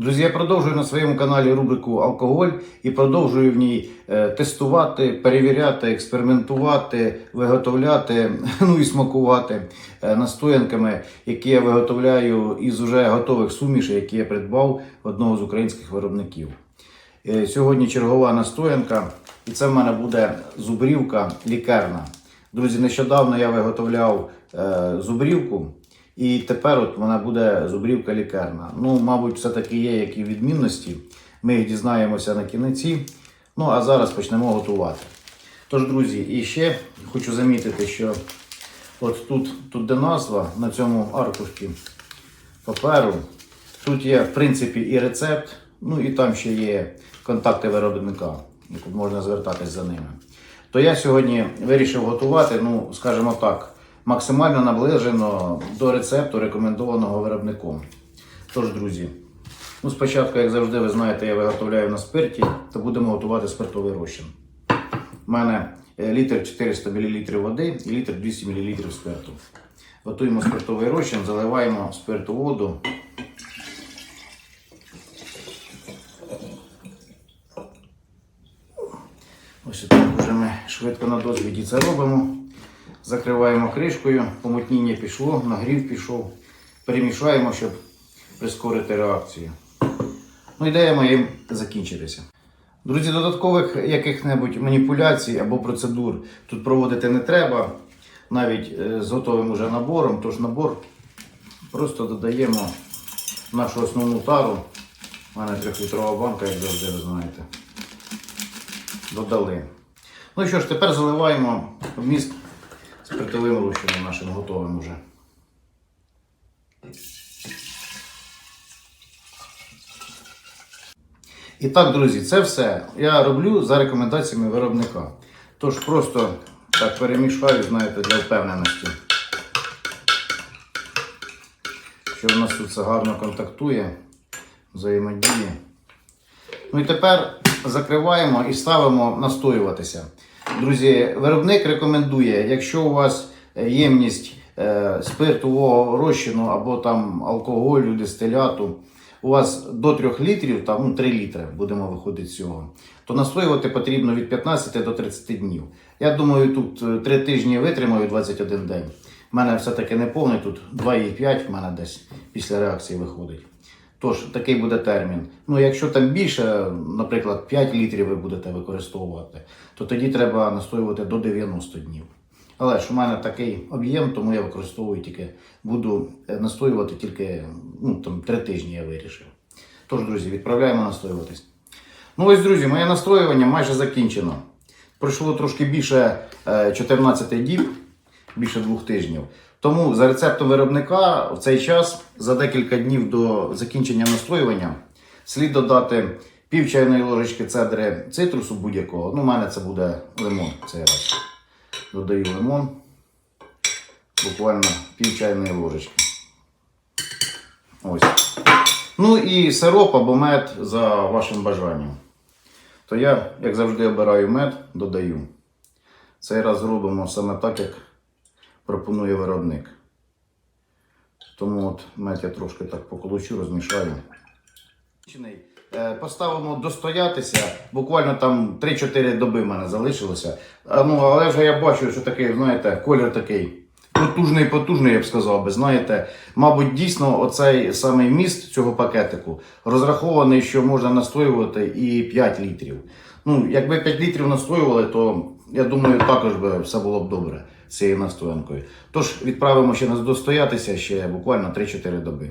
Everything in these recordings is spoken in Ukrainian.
Друзі, я продовжую на своєму каналі рубрику Алкоголь і продовжую в ній е, тестувати, перевіряти, експериментувати, виготовляти, ну і смакувати е, настоянками, які я виготовляю із уже готових сумішей, які я придбав в одного з українських виробників. Е, Сьогодні чергова настоянка, і це в мене буде зубрівка лікарна. Друзі, нещодавно я виготовляв зубрівку. І тепер от вона буде зубрівка лікарна. Ну, мабуть, все-таки є які відмінності. Ми їх дізнаємося на кінці. Ну, а зараз почнемо готувати. Тож, друзі, і ще хочу замітити, що от тут, тут де назва на цьому аркушці паперу. Тут є, в принципі, і рецепт, ну і там ще є контакти виробника, можна звертатись за ними. То я сьогодні вирішив готувати, ну, скажімо так, максимально наближено до рецепту, рекомендованого виробником. Тож, друзі, ну спочатку, як завжди, ви знаєте, я виготовляю на спирті, то будемо готувати спиртовий розчин. У мене е, літр 400 мл води і літр 200 мл спирту. Готуємо спиртовий розчин, заливаємо спирту воду. Ось так вже ми швидко на досвіді це робимо. Закриваємо кришкою, помутніння пішло, нагрів пішов. Перемішаємо, щоб прискорити реакцію. Ну, ідея моїм закінчитися. Друзі, додаткових яких-небудь маніпуляцій або процедур тут проводити не треба. Навіть е, з готовим уже набором. Тож набор просто додаємо в нашу основну тару. У мене трьохлітрова банка, як завжди, ви знаєте. Додали. Ну що ж, тепер заливаємо вміст спиртовим розчином нашим готовим уже. І так, друзі, це все я роблю за рекомендаціями виробника. Тож просто так перемішаю, знаєте, для впевненості. Що в нас тут все гарно контактує, взаємодіє. Ну і тепер закриваємо і ставимо настоюватися. Друзі, виробник рекомендує, якщо у вас ємність е, спиртового розчину або там алкоголю, дистиляту, у вас до 3 літрів, там ну, 3 літри, будемо виходити з цього, то настоювати потрібно від 15 до 30 днів. Я думаю, тут 3 тижні витримаю 21 день. У мене все-таки не повний, тут 2,5 в мене десь після реакції виходить. Тож такий буде термін. Ну, якщо там більше, наприклад, 5 літрів ви будете використовувати, то тоді треба настоювати до 90 днів. Але ж у мене такий об'єм, тому я використовую тільки, буду е, настоювати тільки ну, там, 3 тижні я вирішив. Тож, друзі, відправляємо настоюватись. Ну ось, друзі, моє настоювання майже закінчено. Пройшло трошки більше е, 14 діб, більше двох тижнів. Тому за рецептом виробника в цей час за декілька днів до закінчення настоювання слід додати пів чайної ложечки цедри цитрусу будь-якого. Ну, у мене це буде лимон цей раз. Додаю лимон. Буквально пів чайної ложечки. Ось. Ну і сироп або мед за вашим бажанням. То я, як завжди, обираю мед, додаю. Цей раз зробимо саме так, як пропонує виробник. Тому от мед я трошки так поколочу, розмішаю. Е, Поставимо достоятися. Буквально там 3-4 доби в мене залишилося. Ну, але вже я бачу, що такий, знаєте, колір такий потужний, потужний, я б сказав би. Знаєте, мабуть, дійсно, оцей самий міст цього пакетику розрахований, що можна настоювати і 5 літрів. Ну, якби 5 літрів настоювали, то я думаю, також би все було б добре з цією настоянкою. Тож відправимо ще нас достоятися ще буквально 3-4 доби.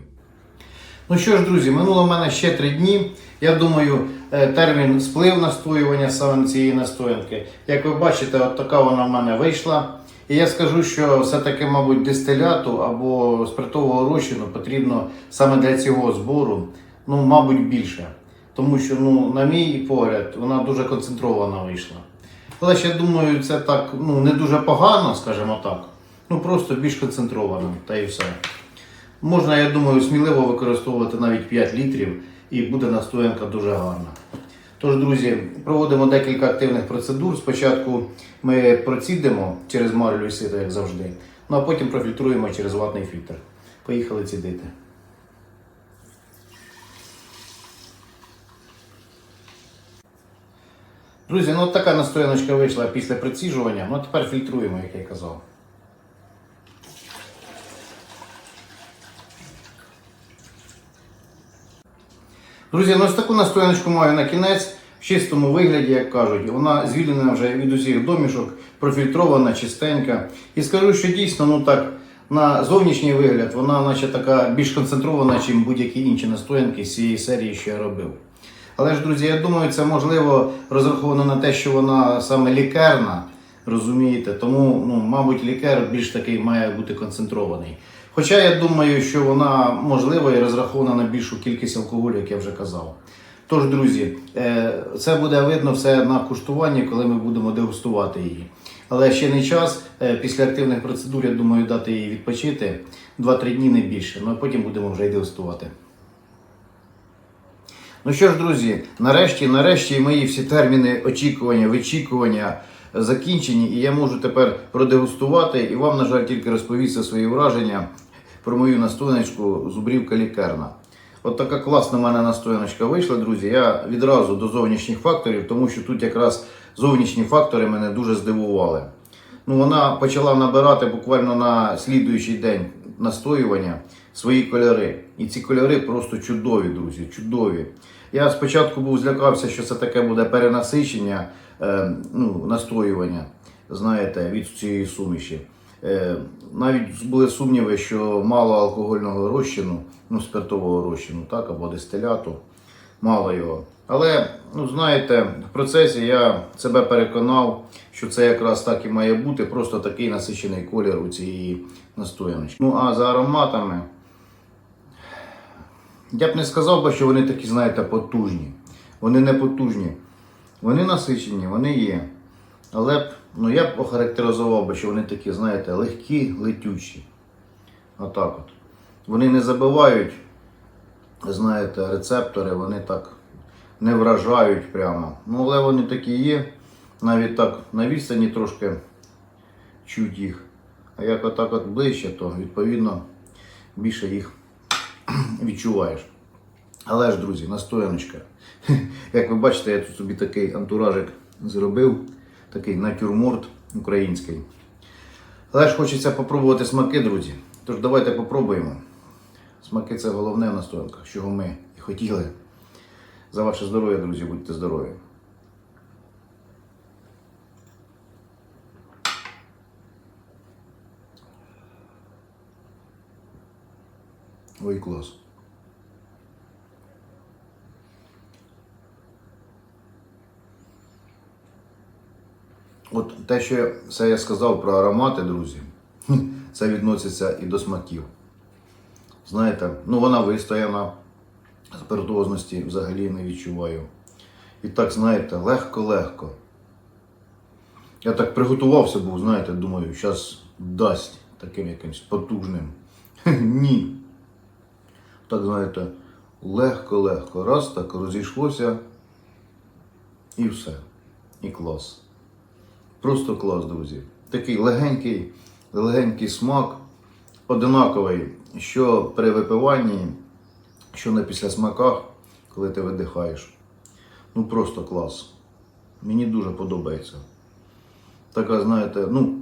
Ну що ж, друзі, минуло в мене ще 3 дні. Я думаю, е, термін сплив настоювання саме цієї настоянки. Як ви бачите, от така вона в мене вийшла. І я скажу, що все-таки, мабуть, дистиляту або спиртового розчину потрібно саме для цього збору, ну, мабуть, більше. Тому що, ну, на мій погляд, вона дуже концентрована вийшла. Але ще думаю, це так ну, не дуже погано, скажімо так. Ну просто більш концентровано, та і все. Можна, я думаю, сміливо використовувати навіть 5 літрів і буде настоянка дуже гарна. Тож, друзі, проводимо декілька активних процедур. Спочатку ми процідимо через марлю і сито, як завжди, ну а потім профільтруємо через ватний фільтр. Поїхали цідити. Друзі, ну от така настояночка вийшла після приціжування. Ну тепер фільтруємо, як я казав. Друзі, ну ось таку настояночку маю на кінець в чистому вигляді, як кажуть. Вона звільнена вже від усіх домішок, профільтрована, чистенька. І скажу, що дійсно, ну так, на зовнішній вигляд вона наче така більш концентрована, ніж будь-які інші настоянки з цієї серії, що я робив. Але ж, друзі, я думаю, це можливо розраховано на те, що вона саме лікарна, розумієте, тому, ну, мабуть, лікар більш такий має бути концентрований. Хоча я думаю, що вона можливо і розрахована на більшу кількість алкоголю, як я вже казав. Тож, друзі, е, це буде видно все на куштуванні, коли ми будемо дегустувати її. Але ще не час. Е, Після активних процедур, я думаю, дати їй відпочити 2-3 дні не більше. Ну а потім будемо вже й дегустувати. Ну що ж, друзі, нарешті, нарешті мої всі терміни очікування, вичікування закінчені, і я можу тепер продегустувати і вам, на жаль, тільки розповісти свої враження про мою настояночку зубрівка лікарна. От така класна в мене настояночка вийшла, друзі. Я відразу до зовнішніх факторів, тому що тут якраз зовнішні фактори мене дуже здивували. Ну, вона почала набирати буквально на слідуючий день настоювання свої кольори. І ці кольори просто чудові, друзі, чудові. Я спочатку був злякався, що це таке буде перенасичення е, ну, настоювання, знаєте, від цієї суміші. Е, навіть були сумніви, що мало алкогольного розчину, ну, спиртового розчину, так, або дистиляту, мало його. Але, ну знаєте, в процесі я себе переконав, що це якраз так і має бути, просто такий насичений колір у цієї настояночки. Ну а за ароматами, я б не сказав би, що вони такі, знаєте, потужні. Вони не потужні. Вони насичені, вони є. Але б, ну, я б охарактеризував би, що вони такі, знаєте, легкі, летючі. Отак от. Вони не забивають, знаєте, рецептори, вони так не вражають прямо. Ну, але вони такі є. Навіть так на відстані трошки чуть їх. А як отак от ближче, то відповідно більше їх відчуваєш. Але ж, друзі, настояночка. Як ви бачите, я тут собі такий антуражик зробив, такий натюрморт український. Але ж хочеться попробувати смаки, друзі. Тож давайте попробуємо. Смаки це головне в настоянках, чого ми і хотіли. За ваше здоров'я, друзі, будьте здорові. Ой, клас. От те, що це я сказав про аромати, друзі, це відноситься і до смаків. Знаєте, ну вона вистояна, спиртозності взагалі не відчуваю. І так, знаєте, легко-легко. Я так приготувався був, знаєте, думаю, зараз дасть таким якимось потужним. Ні. Так, знаєте, легко-легко. Раз так розійшлося. І все. І клас. Просто клас, друзі. Такий легенький, легенький смак, одинаковий, що при випиванні, що на післясмаках, коли ти видихаєш. Ну просто клас. Мені дуже подобається. Така, знаєте, ну,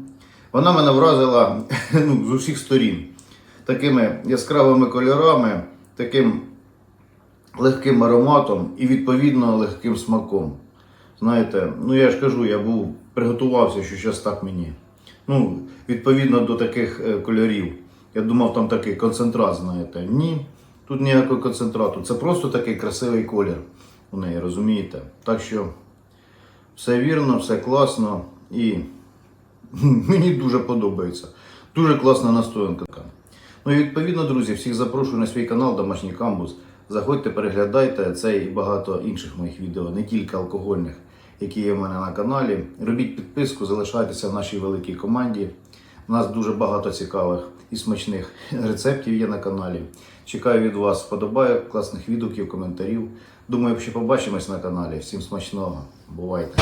вона мене вразила ну, з усіх сторін. Такими яскравими кольорами, таким легким ароматом і відповідно легким смаком. Знаєте, ну я ж кажу, я був приготувався, що зараз так мені. Ну, відповідно до таких е, кольорів. Я думав, там такий концентрат, знаєте. Ні, тут ніякого концентрату. Це просто такий красивий колір у неї, розумієте? Так що все вірно, все класно і мені дуже подобається. Дуже класна настоянка. Ну і відповідно, друзі, всіх запрошую на свій канал Домашній Камбус. Заходьте, переглядайте цей і багато інших моїх відео, не тільки алкогольних. які є в мене на каналі. Робіть підписку, залишайтеся в нашій великій команді. У нас дуже багато цікавих і смачних рецептів є на каналі. Чекаю від вас вподобайок, класних відгуків, коментарів. Думаю, що побачимось на каналі. Всім смачного. Бувайте!